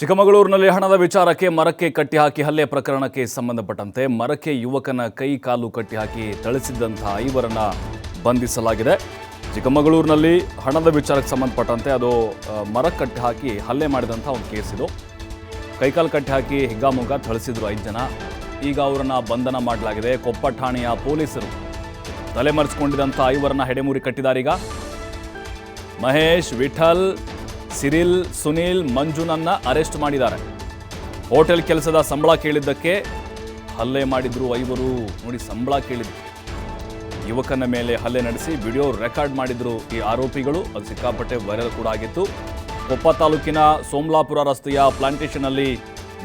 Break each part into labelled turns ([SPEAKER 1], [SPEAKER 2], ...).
[SPEAKER 1] ಚಿಕ್ಕಮಗಳೂರಿನಲ್ಲಿ ಹಣದ ವಿಚಾರಕ್ಕೆ ಮರಕ್ಕೆ ಕಟ್ಟಿಹಾಕಿ ಹಲ್ಲೆ ಪ್ರಕರಣಕ್ಕೆ ಸಂಬಂಧಪಟ್ಟಂತೆ ಮರಕ್ಕೆ ಯುವಕನ ಕೈ ಕಾಲು ಕಟ್ಟಿಹಾಕಿ ಥಳಿಸಿದ್ದಂತಹ ಐವರನ್ನ ಬಂಧಿಸಲಾಗಿದೆ. ಚಿಕ್ಕಮಗಳೂರಿನಲ್ಲಿ ಹಣದ ವಿಚಾರಕ್ಕೆ ಸಂಬಂಧಪಟ್ಟಂತೆ ಅದು ಮರ ಮರಕ್ಕೆ ಕಟ್ಟಿ ಹಾಕಿ ಹಲ್ಲೆ ಮಾಡಿದಂಥ ಒಂದು ಕೇಸ್ ಇದು. ಕೈಕಾಲು ಕಟ್ಟಿ ಹಾಕಿ ಹಿಗ್ಗಾಮುಗ್ಗ ಥಳಿಸಿದ್ರು ಐದು ಜನ. ಈಗ ಅವರನ್ನು ಬಂಧನ ಮಾಡಲಾಗಿದೆ. ಕೊಪ್ಪ ಠಾಣೆಯ ಪೊಲೀಸರು ತಲೆಮರೆಸಿಕೊಂಡಿದ್ದಂಥ ಐವರನ್ನ ಹೆಡೆಮೂರಿ ಈಗ. ಮಹೇಶ್ ವಿಠಲ್ ಸಿರಿಲ್, ಸುನೀಲ್ ಮಂಜುನನ್ನ ಅರೆಸ್ಟ್ ಮಾಡಿದ್ದಾರೆ. ಹೋಟೆಲ್ ಕೆಲಸದ ಸಂಬಳ ಕೇಳಿದ್ದಕ್ಕೆ ಹಲ್ಲೆ ಮಾಡಿದ್ರು ಐವರು. ನೋಡಿ, ಸಂಬಳ ಕೇಳಿದ್ರು. ಯುವಕನ ಮೇಲೆ ಹಲ್ಲೆ ನಡೆಸಿ ವಿಡಿಯೋ ರೆಕಾರ್ಡ್ ಮಾಡಿದ್ರು ಈ ಆರೋಪಿಗಳು. ಅದು ಸಿಕ್ಕಾಪಟ್ಟೆ ವೈರಲ್ ಕೂಡ ಆಗಿತ್ತು. ಕೊಪ್ಪ ತಾಲೂಕಿನ ಸೋಮಲಾಪುರ ರಸ್ತೆಯ ಪ್ಲಾಂಟೇಶನ್ ಅಲ್ಲಿ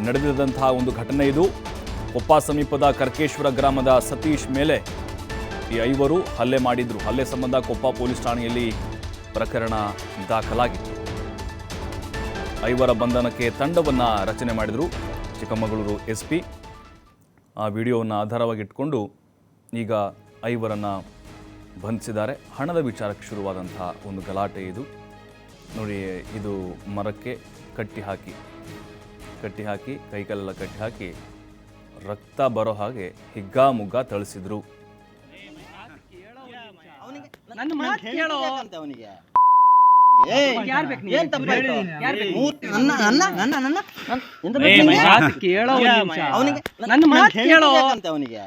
[SPEAKER 1] ನಡೆದಿದ್ದಂತಹ ಒಂದು ಘಟನೆ ಇದು. ಕೊಪ್ಪ ಸಮೀಪದ ಕರ್ಕೇಶ್ವರ ಗ್ರಾಮದ ಸತೀಶ್ ಮೇಲೆ ಈ ಐವರು ಹಲ್ಲೆ ಮಾಡಿದ್ರು. ಹಲ್ಲೆ ಸಂಬಂಧ ಕೊಪ್ಪ ಪೊಲೀಸ್ ಠಾಣೆಯಲ್ಲಿ ಪ್ರಕರಣ ದಾಖಲಾಗಿತ್ತು. ಐವರ ಬಂಧನಕ್ಕೆ ತಂಡವನ್ನು ರಚನೆ ಮಾಡಿದರು ಚಿಕ್ಕಮಗಳೂರು ಎಸ್ ಪಿ ಆ ವಿಡಿಯೋವನ್ನು ಆಧಾರವಾಗಿಟ್ಕೊಂಡು ಈಗ ಐವರನ್ನು ಬಂಧಿಸಿದ್ದಾರೆ. ಹಣದ ವಿಚಾರಕ್ಕೆ ಶುರುವಾದಂತಹ ಒಂದು ಗಲಾಟೆ ಇದು. ನೋಡಿ ಇದು ಮರಕ್ಕೆ ಕಟ್ಟಿ ಹಾಕಿ ಕಟ್ಟಿ ಹಾಕಿ ಕೈಕಾಲೆಲ್ಲ ಕಟ್ಟಿ ಹಾಕಿ ರಕ್ತ ಬರೋ ಹಾಗೆ ಹಿಗ್ಗಾಮುಗ್ಗಾ ಥಳಿಸಿದ್ರು.
[SPEAKER 2] ನನ್ನ ಮಾತು ಕೇಳೋ
[SPEAKER 3] ಅವನಿಗೆ ನನ್ನ?
[SPEAKER 2] ಮಾತು ಕೇಳೋ ಅಂತ ನಿಮಿಷ.
[SPEAKER 3] ಅವನಿಗೆ
[SPEAKER 2] ನನ್ನ ಮಾತು ಕೇಳೋ
[SPEAKER 3] ಅವನಿಗೆ?